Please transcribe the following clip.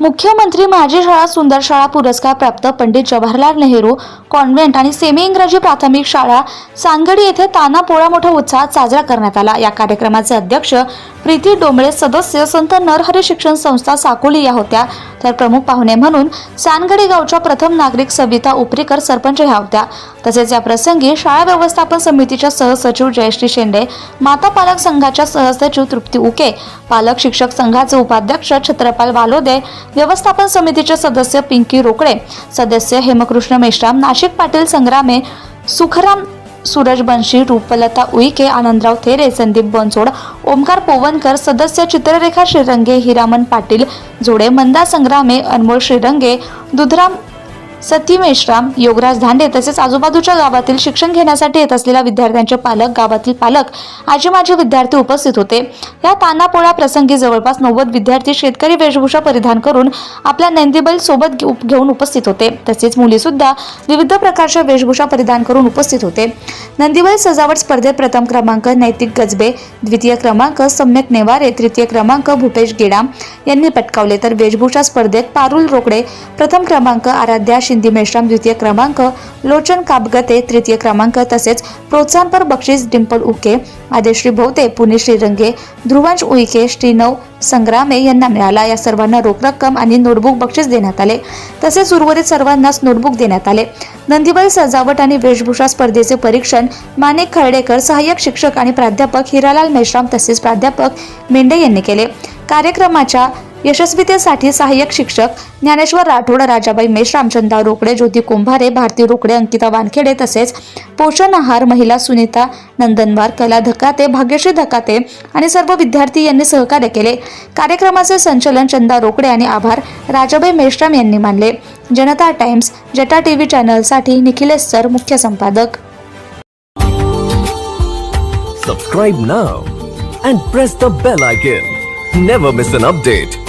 मुख्यमंत्री माझी शाळा सुंदर शाळा पुरस्कार प्राप्त पंडित जवाहरलाल नेहरू कॉन्व्हेंट आणि सेमी इंग्रजी प्राथमिक शाळा सांगडी येथे ताना पोळा मोठ्या उत्साहात साजरा करण्यात आला. या कार्यक्रमाचे अध्यक्ष प्रीती डोंबळे सदस्य संत नरहरी शिक्षण संस्था साकोली या होत्या. तर प्रमुख पाहुणे म्हणून सानगडी गावच्या प्रथम नागरिक सविता उपरीकर सरपंच ह्या होत्या. तसेच या प्रसंगी शाळा व्यवस्थापन समितीच्या सहसचिव जयश्री शेंडे माता पालक संघाच्या सहसचिव तृप्ती उके पालक शिक्षक संघाचे उपाध्यक्ष छत्रपाल वालोदे व्यवस्थापन समितीचे सदस्य पिंकी रोकडे सदस्य हेमकृष्ण मेश्राम नाशिक पाटील संग्रामे सुखराम सूरज बंशी रूपलता उईके आनंदराव थेरे संदीप बनसोड ओमकार पोवनकर सदस्य चित्ररेखा श्रीरंगे हिरामन पाटील जोडे मंदा संग्रामे अनमोल श्रीरंगे दुधराम सती मेश्राम योगराज धांडे तसेच आजूबाजूच्या गावातील शिक्षण घेण्यासाठी येत असलेल्या विद्यार्थ्यांचे पालक गावातील पालक आजी माजी विद्यार्थी उपस्थित होते. या तानापोळा प्रसंगी जवळपास नव्वद विद्यार्थी शेतकरी वेशभूषा परिधान करून आपल्या नंदीबैल सोबत घेऊ- घेऊन उपस्थित होते. तसेच मुली सुद्धा विविध प्रकारच्या वेशभूषा परिधान करून उपस्थित होते. नंदीबैल सजावट स्पर्धेत प्रथम क्रमांक नैतिक गजबे द्वितीय क्रमांक सम्यक नेवारे तृतीय क्रमांक भूपेश गेडाम यांनी पटकावले. तर वेशभूषा स्पर्धेत पारुल रोकडे प्रथम क्रमांक आराध्या शिंदे मेश्राम द्वितीय क्रमांक लोचन काबगते तृतीय क्रमांक तसेच प्रोत्साहनपर बक्षीस डिंपल उके आदेश्री भोवते पुणे श्रीरंगे ध्रुवंश उईके श्रीनव संग्रामे यांना मिळाला. या सर्वांना रोख रक्कम आणि नोटबुक बक्षीस देण्यात आले. तसेच उर्वरित सर्वांनाच नोटबुक देण्यात आले. नंदीबाई सजावट आणि वेशभूषा स्पर्धेचे परीक्षण माणिक खर्डेकर सहाय्यक शिक्षक आणि प्राध्यापक हिरालाल मेश्राम तसेच प्राध्यापक मेंढे यांनी केले. कार्यक्रमाच्या यशस्वीतेसाठी सहाय्यक शिक्षक ज्ञानेश्वर राठोड राजाबाई मेश चंदा रोकडे ज्योती कुंभारे भारती रोकडे अंकिता वानखेडे तसेच पोषण आहार महिला सुनीता नंदनवार कला धकाते भाग्यश्री धकाते आणि सर्व विद्यार्थी यांनी सहकार्य केले कार्यक्रमाचे संचलन चंदा रोकडे आणि आभार राजाबाई मेश्राम यांनी मानले जनता टाइम्स जटा टीव्ही चॅनलसाठी निखिलेश सर मुख्य संपादक Subscribe now and press the bell icon. Never miss an update.